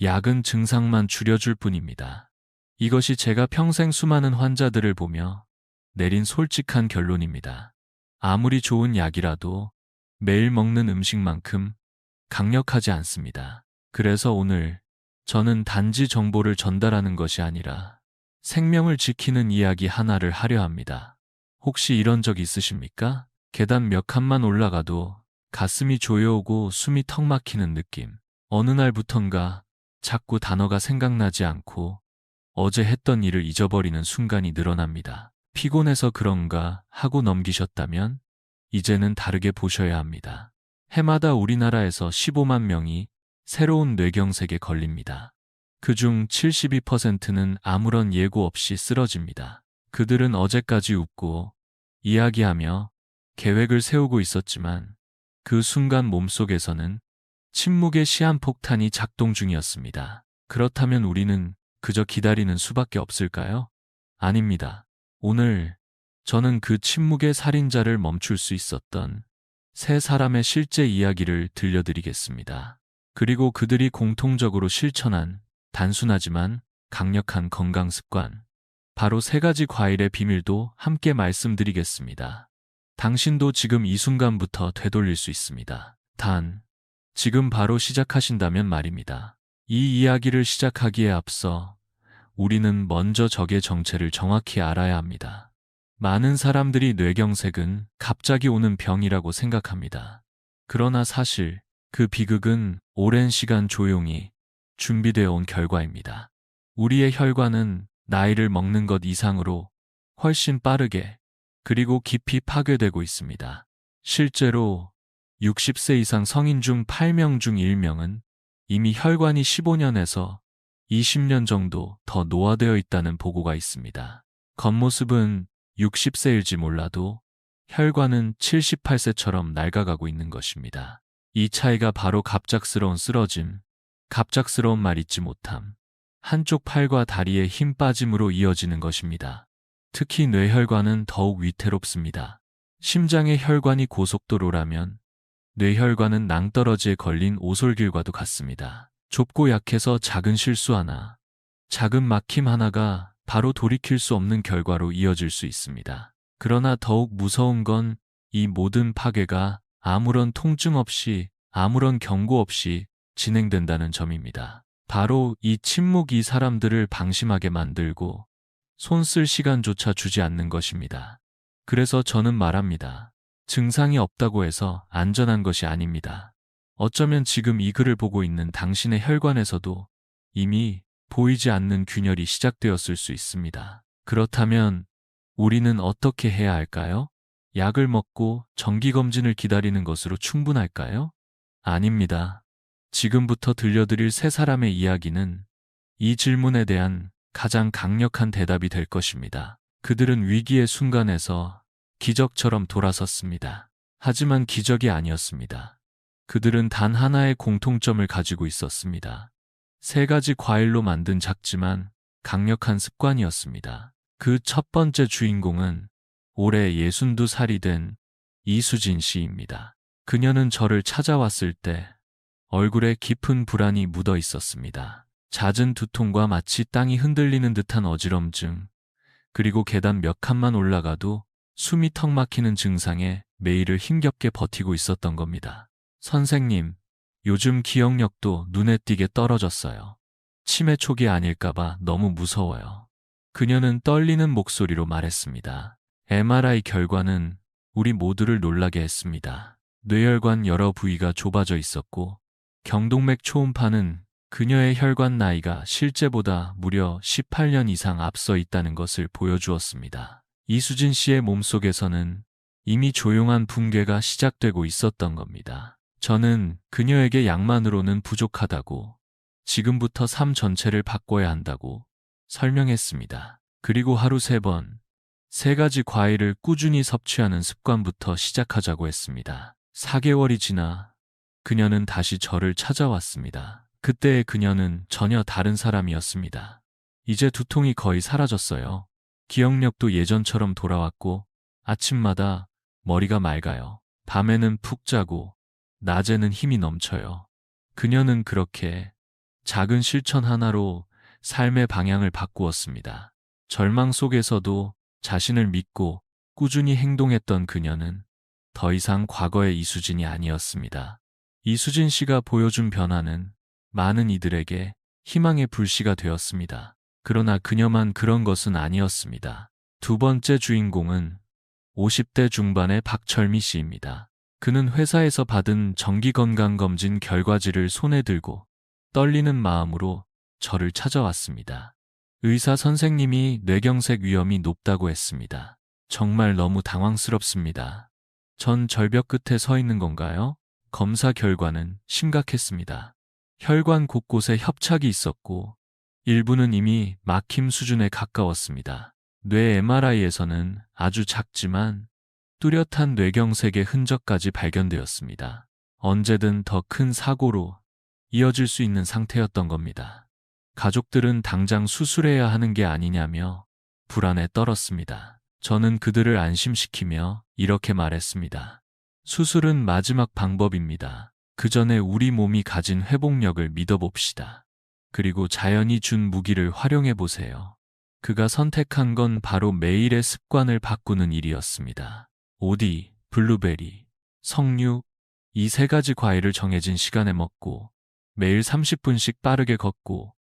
약은 증상만 줄여줄 뿐입니다. 이것이 제가 평생 수많은 환자들을 보며 내린 솔직한 결론입니다. 아무리 좋은 약이라도 매일 먹는 음식만큼 강력하지 않습니다. 그래서 오늘 저는 단지 정보를 전달하는 것이 아니라 생명을 지키는 이야기 하나를 하려 합니다. 혹시 이런 적 있으십니까? 계단 몇 칸만 올라가도 가슴이 조여오고 숨이 턱 막히는 느낌. 어느 날부턴가 자꾸 단어가 생각나지 않고 어제 했던 일을 잊어버리는 순간이 늘어납니다. 피곤해서 그런가 하고 넘기셨다면 이제는 다르게 보셔야 합니다. 해마다 우리나라에서 15만 명이 새로운 뇌경색에 걸립니다. 그중 72%는 아무런 예고 없이 쓰러집니다. 그들은 어제까지 웃고 이야기하며 계획을 세우고 있었지만 그 순간 몸속에서는 침묵의 시한폭탄이 작동 중이었습니다. 그렇다면 우리는 그저 기다리는 수밖에 없을까요? 아닙니다. 오늘 저는 그 침묵의 살인자를 멈출 수 있었던 세 사람의 실제 이야기를 들려드리겠습니다. 그리고 그들이 공통적으로 실천한 단순하지만 강력한 건강 습관, 바로 세 가지 과일의 비밀도 함께 말씀드리겠습니다. 당신도 지금 이 순간부터 되돌릴 수 있습니다. 단, 지금 바로 시작하신다면 말입니다. 이 이야기를 시작하기에 앞서 우리는 먼저 적의 정체를 정확히 알아야 합니다. 많은 사람들이 뇌경색은 갑자기 오는 병이라고 생각합니다. 그러나 사실 그 비극은 오랜 시간 조용히 준비되어 온 결과입니다. 우리의 혈관은 나이를 먹는 것 이상으로 훨씬 빠르게 그리고 깊이 파괴되고 있습니다. 실제로 60세 이상 성인 중 8명 중 1명은 이미 혈관이 15년에서 20년 정도 더 노화되어 있다는 보고가 있습니다. 겉모습은 60세일지 몰라도 혈관은 78세처럼 낡아가고 있는 것입니다. 이 차이가 바로 갑작스러운 쓰러짐, 갑작스러운 말 잊지 못함, 한쪽 팔과 다리의 힘 빠짐으로 이어지는 것입니다. 특히 뇌혈관은 더욱 위태롭습니다. 심장의 혈관이 고속도로라면 뇌혈관은 낭떠러지에 걸린 오솔길과도 같습니다. 좁고 약해서 작은 실수 하나, 작은 막힘 하나가 바로 돌이킬 수 없는 결과로 이어질 수 있습니다. 그러나 더욱 무서운 건 이 모든 파괴가 아무런 통증 없이, 아무런 경고 없이 진행된다는 점입니다. 바로 이 침묵이 사람들을 방심하게 만들고 손 쓸 시간조차 주지 않는 것입니다. 그래서 저는 말합니다. 증상이 없다고 해서 안전한 것이 아닙니다. 어쩌면 지금 이 글을 보고 있는 당신의 혈관에서도 이미 보이지 않는 균열이 시작되었을 수 있습니다. 그렇다면 우리는 어떻게 해야 할까요? 약을 먹고 정기검진을 기다리는 것으로 충분할까요? 아닙니다. 지금부터 들려드릴 세 사람의 이야기는 이 질문에 대한 가장 강력한 대답이 될 것입니다. 그들은 위기의 순간에서 기적처럼 돌아섰습니다. 하지만 기적이 아니었습니다. 그들은 단 하나의 공통점을 가지고 있었습니다. 세 가지 과일로 만든 작지만 강력한 습관이었습니다. 그 첫 번째 주인공은 올해 62살이 된 이수진 씨입니다. 그녀는 저를 찾아왔을 때 얼굴에 깊은 불안이 묻어 있었습니다. 잦은 두통과 마치 땅이 흔들리는 듯한 어지럼증, 그리고 계단 몇 칸만 올라가도 숨이 턱 막히는 증상에 매일을 힘겹게 버티고 있었던 겁니다. 선생님, 요즘 기억력도 눈에 띄게 떨어졌어요. 치매 초기 아닐까봐 너무 무서워요. 그녀는 떨리는 목소리로 말했습니다. MRI 결과는 우리 모두를 놀라게 했습니다. 뇌혈관 여러 부위가 좁아져 있었고 경동맥 초음파는 그녀의 혈관 나이가 실제보다 무려 18년 이상 앞서 있다는 것을 보여주었습니다. 이수진 씨의 몸속에서는 이미 조용한 붕괴가 시작되고 있었던 겁니다. 저는 그녀에게 약만으로는 부족하다고 지금부터 삶 전체를 바꿔야 한다고 설명했습니다. 그리고 하루 세 번, 세 가지 과일을 꾸준히 섭취하는 습관부터 시작하자고 했습니다. 4개월이 지나 그녀는 다시 저를 찾아왔습니다. 그때의 그녀는 전혀 다른 사람이었습니다. 이제 두통이 거의 사라졌어요. 기억력도 예전처럼 돌아왔고 아침마다 머리가 맑아요. 밤에는 푹 자고 낮에는 힘이 넘쳐요. 그녀는 그렇게 작은 실천 하나로 삶의 방향을 바꾸었습니다. 절망 속에서도 자신을 믿고 꾸준히 행동했던 그녀는 더 이상 과거의 이수진이 아니었습니다. 이수진 씨가 보여준 변화는 많은 이들에게 희망의 불씨가 되었습니다. 그러나 그녀만 그런 것은 아니었습니다. 두 번째 주인공은 50대 중반의 박철미 씨입니다. 그는 회사에서 받은 정기건강검진 결과지를 손에 들고 떨리는 마음으로 저를 찾아왔습니다. 의사 선생님이 뇌경색 위험이 높다고 했습니다. 정말 너무 당황스럽습니다. 전 절벽 끝에 서 있는 건가요? 검사 결과는 심각했습니다. 혈관 곳곳에 협착이 있었고 일부는 이미 막힘 수준에 가까웠습니다. 뇌 MRI에서는 아주 작지만 뚜렷한 뇌경색의 흔적까지 발견되었습니다. 언제든 더 큰 사고로 이어질 수 있는 상태였던 겁니다. 가족들은 당장 수술해야 하는 게 아니냐며 불안에 떨었습니다. 저는 그들을 안심시키며 이렇게 말했습니다. 수술은 마지막 방법입니다. 그 전에 우리 몸이 가진 회복력을 믿어봅시다. 그리고 자연이 준 무기를 활용해 보세요. 그가 선택한 건 바로 매일의 습관을 바꾸는 일이었습니다. 오디, 블루베리, 석류, 이 세 가지 과일을 정해진 시간에 먹고 매일 30분씩 빠르게 걷고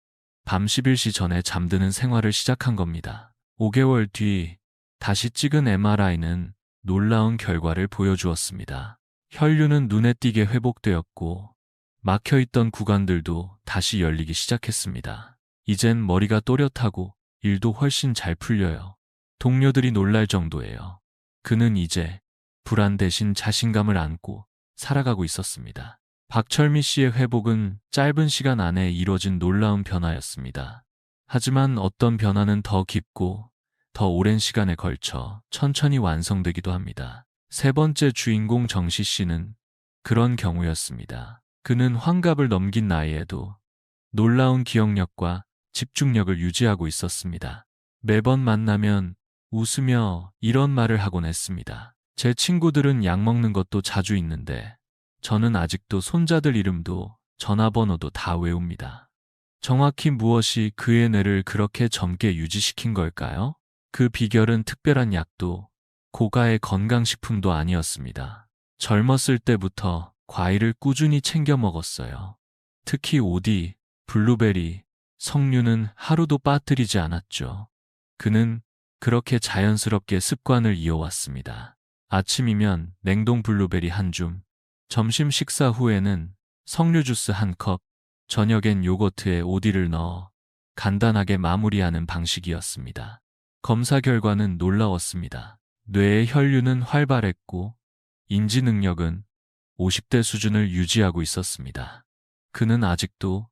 밤 11시 전에 잠드는 생활을 시작한 겁니다. 5개월 뒤 다시 찍은 MRI는 놀라운 결과를 보여주었습니다. 혈류는 눈에 띄게 회복되었고 막혀있던 구간들도 다시 열리기 시작했습니다. 이젠 머리가 또렷하고 일도 훨씬 잘 풀려요. 동료들이 놀랄 정도예요. 그는 이제 불안 대신 자신감을 안고 살아가고 있었습니다. 박철미 씨의 회복은 짧은 시간 안에 이뤄진 놀라운 변화였습니다. 하지만 어떤 변화는 더 깊고 더 오랜 시간에 걸쳐 천천히 완성되기도 합니다. 세 번째 주인공 정시 씨는 그런 경우였습니다. 그는 환갑을 넘긴 나이에도 놀라운 기억력과 집중력을 유지하고 있었습니다. 매번 만나면 웃으며 이런 말을 하곤 했습니다. 제 친구들은 약 먹는 것도 자주 있는데 저는 아직도 손자들 이름도 전화번호도 다 외웁니다. 정확히 무엇이 그의 뇌를 그렇게 젊게 유지시킨 걸까요? 그 비결은 특별한 약도 고가의 건강식품도 아니었습니다. 젊었을 때부터 과일을 꾸준히 챙겨 먹었어요. 특히 오디, 블루베리, 석류는 하루도 빠뜨리지 않았죠. 그는 그렇게 자연스럽게 습관을 이어왔습니다. 아침이면 냉동 블루베리 한 줌, 점심 식사 후에는 석류 주스 한 컵, 저녁엔 요거트에 오디를 넣어 간단하게 마무리하는 방식이었습니다. 검사 결과는 놀라웠습니다. 뇌의 혈류는 활발했고 인지 능력은 50대 수준을 유지하고 있었습니다. 그는 아직도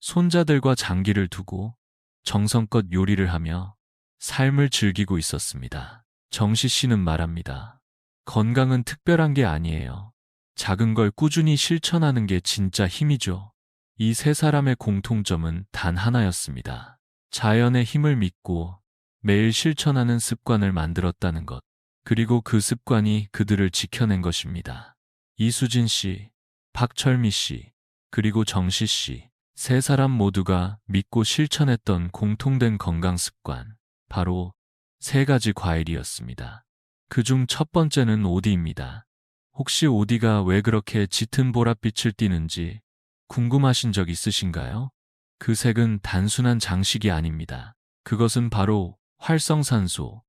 손자들과 장기를 두고 정성껏 요리를 하며 삶을 즐기고 있었습니다. 정시 씨는 말합니다. 건강은 특별한 게 아니에요. 작은 걸 꾸준히 실천하는 게 진짜 힘이죠. 이 세 사람의 공통점은 단 하나였습니다. 자연의 힘을 믿고 매일 실천하는 습관을 만들었다는 것. 그리고 그 습관이 그들을 지켜낸 것입니다. 이수진 씨, 박철미 씨, 그리고 정시 씨. 세 사람 모두가 믿고 실천했던 공통된 건강 습관. 바로 세 가지 과일이었습니다. 그중 첫 번째는 오디입니다. 혹시 오디가 왜 그렇게 짙은 보랏빛을 띠는지 궁금하신 적 있으신가요? 그 색은 단순한 장식이 아닙니다. 그것은 바로 활성산소,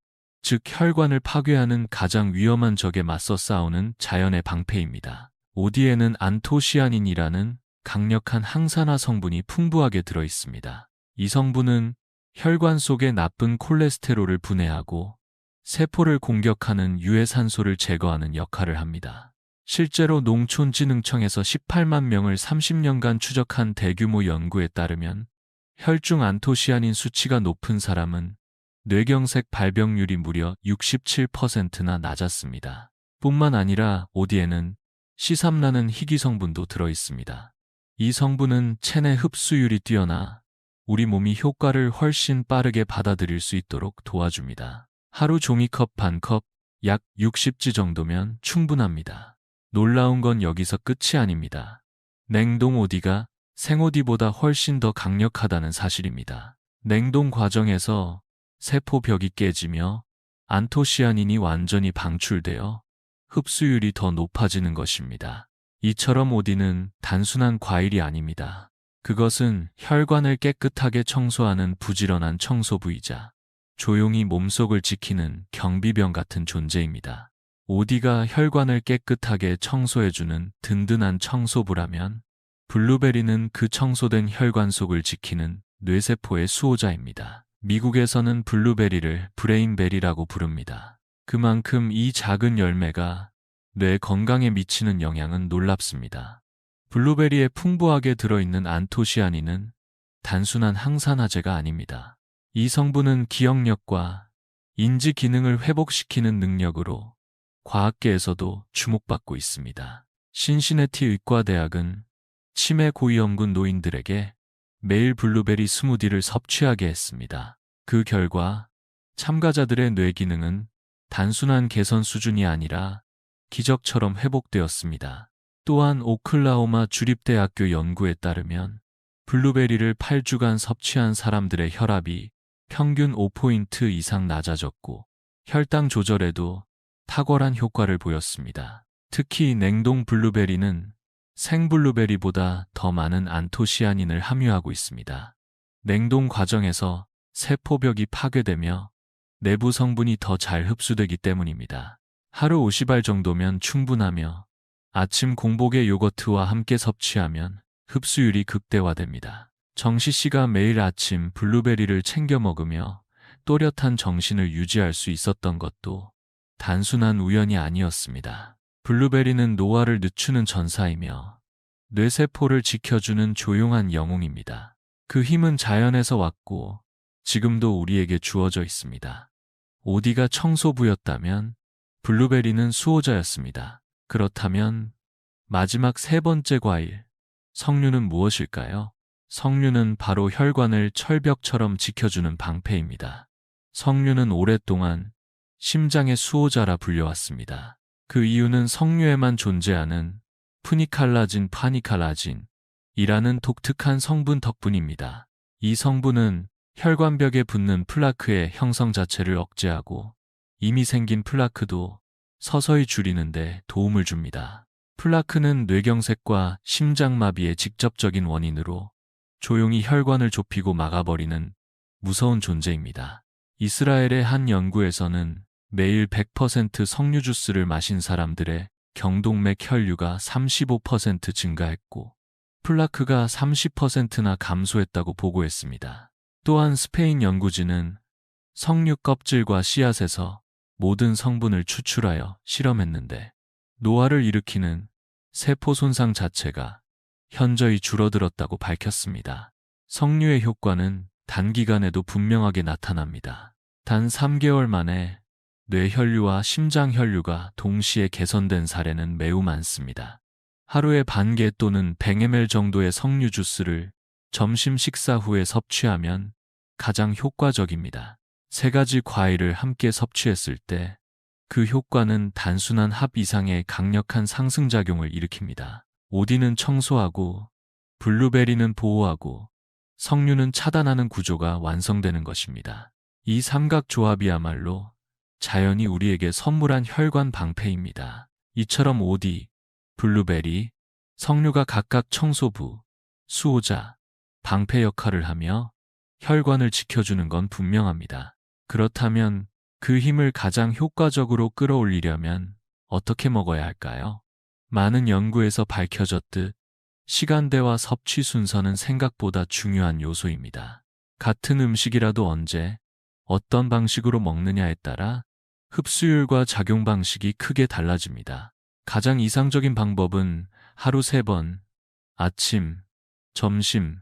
즉 혈관을 파괴하는 가장 위험한 적에 맞서 싸우는 자연의 방패입니다. 오디에는 안토시아닌이라는 강력한 항산화 성분이 풍부하게 들어 있습니다. 이 성분은 혈관 속의 나쁜 콜레스테롤을 분해하고 세포를 공격하는 유해산소를 제거하는 역할을 합니다. 실제로 농촌진흥청에서 18만 명을 30년간 추적한 대규모 연구에 따르면 혈중 안토시아닌 수치가 높은 사람은 뇌경색 발병률이 무려 67%나 낮았습니다. 뿐만 아니라 오디에는 C3라는 희귀 성분도 들어 있습니다. 이 성분은 체내 흡수율이 뛰어나 우리 몸이 효과를 훨씬 빠르게 받아들일 수 있도록 도와줍니다. 하루 종이컵 반 컵, 약 60지 정도면 충분합니다. 놀라운 건 여기서 끝이 아닙니다. 냉동 오디가 생오디보다 훨씬 더 강력하다는 사실입니다. 냉동 과정에서 세포벽이 깨지며 안토시아닌이 완전히 방출되어 흡수율이 더 높아지는 것입니다. 이처럼 오디는 단순한 과일이 아닙니다. 그것은 혈관을 깨끗하게 청소하는 부지런한 청소부이자 조용히 몸속을 지키는 경비병 같은 존재입니다. 오디가 혈관을 깨끗하게 청소해주는 든든한 청소부라면 블루베리는 그 청소된 혈관 속을 지키는 뇌세포의 수호자입니다. 미국에서는 블루베리를 브레인베리라고 부릅니다. 그만큼 이 작은 열매가 뇌 건강에 미치는 영향은 놀랍습니다. 블루베리에 풍부하게 들어있는 안토시아닌은 단순한 항산화제가 아닙니다. 이 성분은 기억력과 인지 기능을 회복시키는 능력으로 과학계에서도 주목받고 있습니다. 신시내티 의과대학은 치매 고위험군 노인들에게 매일 블루베리 스무디를 섭취하게 했습니다. 그 결과 참가자들의 뇌 기능은 단순한 개선 수준이 아니라 기적처럼 회복되었습니다. 또한 오클라호마 주립대학교 연구에 따르면 블루베리를 8주간 섭취한 사람들의 혈압이 평균 5포인트 이상 낮아졌고 혈당 조절에도 탁월한 효과를 보였습니다. 특히 냉동 블루베리는 생블루베리보다 더 많은 안토시아닌을 함유하고 있습니다. 냉동 과정에서 세포벽이 파괴되며 내부 성분이 더 잘 흡수되기 때문입니다. 하루 50알 정도면 충분하며 아침 공복에 요거트와 함께 섭취하면 흡수율이 극대화됩니다. 정시 씨가 매일 아침 블루베리를 챙겨 먹으며 또렷한 정신을 유지할 수 있었던 것도 단순한 우연이 아니었습니다. 블루베리는 노화를 늦추는 전사이며 뇌세포를 지켜주는 조용한 영웅입니다. 그 힘은 자연에서 왔고 지금도 우리에게 주어져 있습니다. 오디가 청소부였다면 블루베리는 수호자였습니다. 그렇다면 마지막 세 번째 과일, 석류는 무엇일까요? 석류는 바로 혈관을 철벽처럼 지켜주는 방패입니다. 석류는 오랫동안 심장의 수호자라 불려왔습니다. 그 이유는 석류에만 존재하는 푸니칼라진 파니칼라진이라는 독특한 성분 덕분입니다. 이 성분은 혈관벽에 붙는 플라크의 형성 자체를 억제하고 이미 생긴 플라크도 서서히 줄이는데 도움을 줍니다. 플라크는 뇌경색과 심장마비의 직접적인 원인으로 조용히 혈관을 좁히고 막아버리는 무서운 존재입니다. 이스라엘의 한 연구에서는 매일 100% 석류 주스를 마신 사람들의 경동맥 혈류가 35% 증가했고 플라크가 30%나 감소했다고 보고했습니다. 또한 스페인 연구진은 석류 껍질과 씨앗에서 모든 성분을 추출하여 실험했는데 노화를 일으키는 세포 손상 자체가 현저히 줄어들었다고 밝혔습니다. 석류의 효과는 단기간에도 분명하게 나타납니다. 단 3개월 만에 뇌혈류와 심장혈류가 동시에 개선된 사례는 매우 많습니다. 하루에 반 개 또는 100ml 정도의 석류 주스를 점심 식사 후에 섭취하면 가장 효과적입니다. 세 가지 과일을 함께 섭취했을 때 그 효과는 단순한 합 이상의 강력한 상승작용을 일으킵니다. 오디는 청소하고 블루베리는 보호하고 석류는 차단하는 구조가 완성되는 것입니다. 이 삼각 조합이야말로 자연이 우리에게 선물한 혈관 방패입니다. 이처럼 오디, 블루베리, 석류가 각각 청소부, 수호자, 방패 역할을 하며 혈관을 지켜주는 건 분명합니다. 그렇다면 그 힘을 가장 효과적으로 끌어올리려면 어떻게 먹어야 할까요? 많은 연구에서 밝혀졌듯 시간대와 섭취 순서는 생각보다 중요한 요소입니다. 같은 음식이라도 언제, 어떤 방식으로 먹느냐에 따라 흡수율과 작용 방식이 크게 달라집니다. 가장 이상적인 방법은 하루 세 번, 아침, 점심,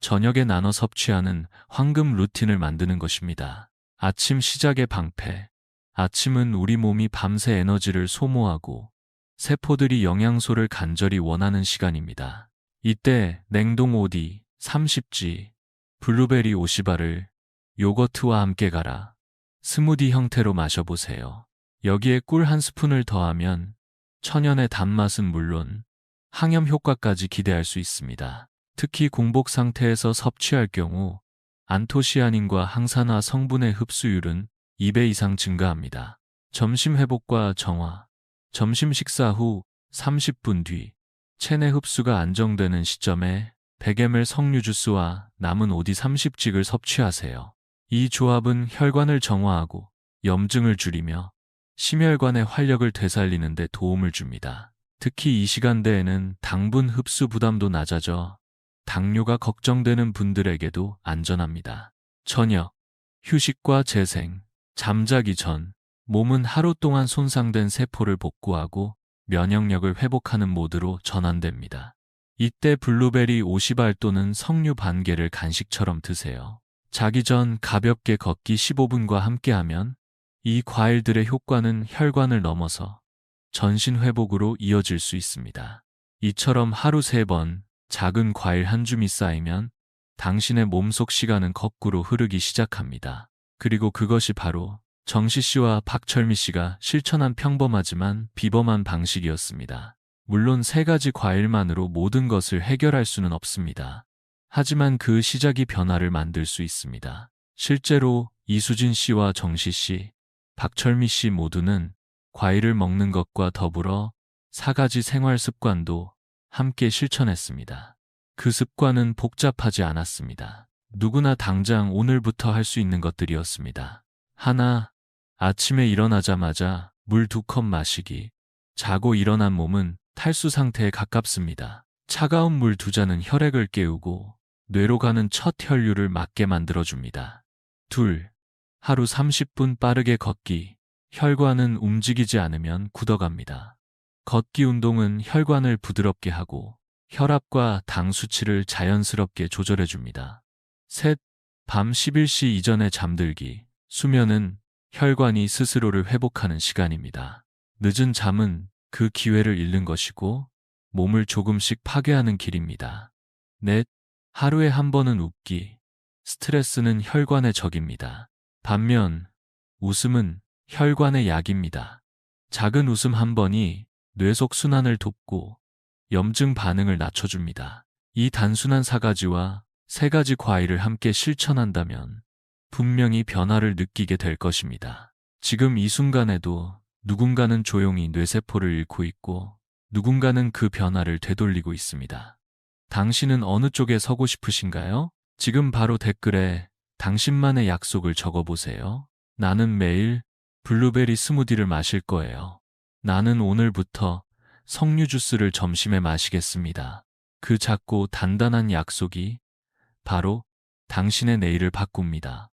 저녁에 나눠 섭취하는 황금 루틴을 만드는 것입니다. 아침 시작의 방패. 아침은 우리 몸이 밤새 에너지를 소모하고 세포들이 영양소를 간절히 원하는 시간입니다. 이때 냉동 오디, 30G, 블루베리 50알을 요거트와 함께 갈아 스무디 형태로 마셔보세요. 여기에 꿀 한 스푼을 더하면 천연의 단맛은 물론 항염 효과까지 기대할 수 있습니다. 특히 공복 상태에서 섭취할 경우 안토시아닌과 항산화 성분의 흡수율은 2배 이상 증가합니다. 점심 회복과 정화. 점심 식사 후 30분 뒤 체내 흡수가 안정되는 시점에 100ml 석류 주스와 남은 오디 30직을 섭취하세요. 이 조합은 혈관을 정화하고 염증을 줄이며 심혈관의 활력을 되살리는 데 도움을 줍니다. 특히 이 시간대에는 당분 흡수 부담도 낮아져 당뇨가 걱정되는 분들에게도 안전합니다. 저녁, 휴식과 재생, 잠자기 전, 몸은 하루 동안 손상된 세포를 복구하고 면역력을 회복하는 모드로 전환됩니다. 이때 블루베리 50알 또는 석류 반 개를 간식처럼 드세요. 자기 전 가볍게 걷기 15분과 함께하면 이 과일들의 효과는 혈관을 넘어서 전신 회복으로 이어질 수 있습니다. 이처럼 하루 세번 작은 과일 한 줌이 쌓이면 당신의 몸속 시간은 거꾸로 흐르기 시작합니다. 그리고 그것이 바로 정시 씨와 박철미 씨가 실천한 평범하지만 비범한 방식이었습니다. 물론 세 가지 과일만으로 모든 것을 해결할 수는 없습니다. 하지만 그 시작이 변화를 만들 수 있습니다. 실제로 이수진 씨와 정시 씨, 박철미 씨 모두는 과일을 먹는 것과 더불어 사 가지 생활 습관도 함께 실천했습니다. 그 습관은 복잡하지 않았습니다. 누구나 당장 오늘부터 할 수 있는 것들이었습니다. 하나, 아침에 일어나자마자 물 두 컵 마시기. 자고 일어난 몸은 탈수 상태에 가깝습니다. 차가운 물 두 잔은 혈액을 깨우고 뇌로 가는 첫 혈류를 막게 만들어줍니다. 둘, 하루 30분 빠르게 걷기. 혈관은 움직이지 않으면 굳어갑니다. 걷기 운동은 혈관을 부드럽게 하고 혈압과 당 수치를 자연스럽게 조절해줍니다. 셋, 밤 11시 이전에 잠들기. 수면은 혈관이 스스로를 회복하는 시간입니다. 늦은 잠은 그 기회를 잃는 것이고 몸을 조금씩 파괴하는 길입니다. 넷, 하루에 한 번은 웃기. 스트레스는 혈관의 적입니다. 반면 웃음은 혈관의 약입니다. 작은 웃음 한 번이 뇌속 순환을 돕고 염증 반응을 낮춰줍니다. 이 단순한 사가지와 세 가지 과일을 함께 실천한다면 분명히 변화를 느끼게 될 것입니다. 지금 이 순간에도 누군가는 조용히 뇌세포를 잃고 있고 누군가는 그 변화를 되돌리고 있습니다. 당신은 어느 쪽에 서고 싶으신가요? 지금 바로 댓글에 당신만의 약속을 적어보세요. 나는 매일 블루베리 스무디를 마실 거예요. 나는 오늘부터 석류 주스를 점심에 마시겠습니다. 그 작고 단단한 약속이 바로 당신의 내일을 바꿉니다.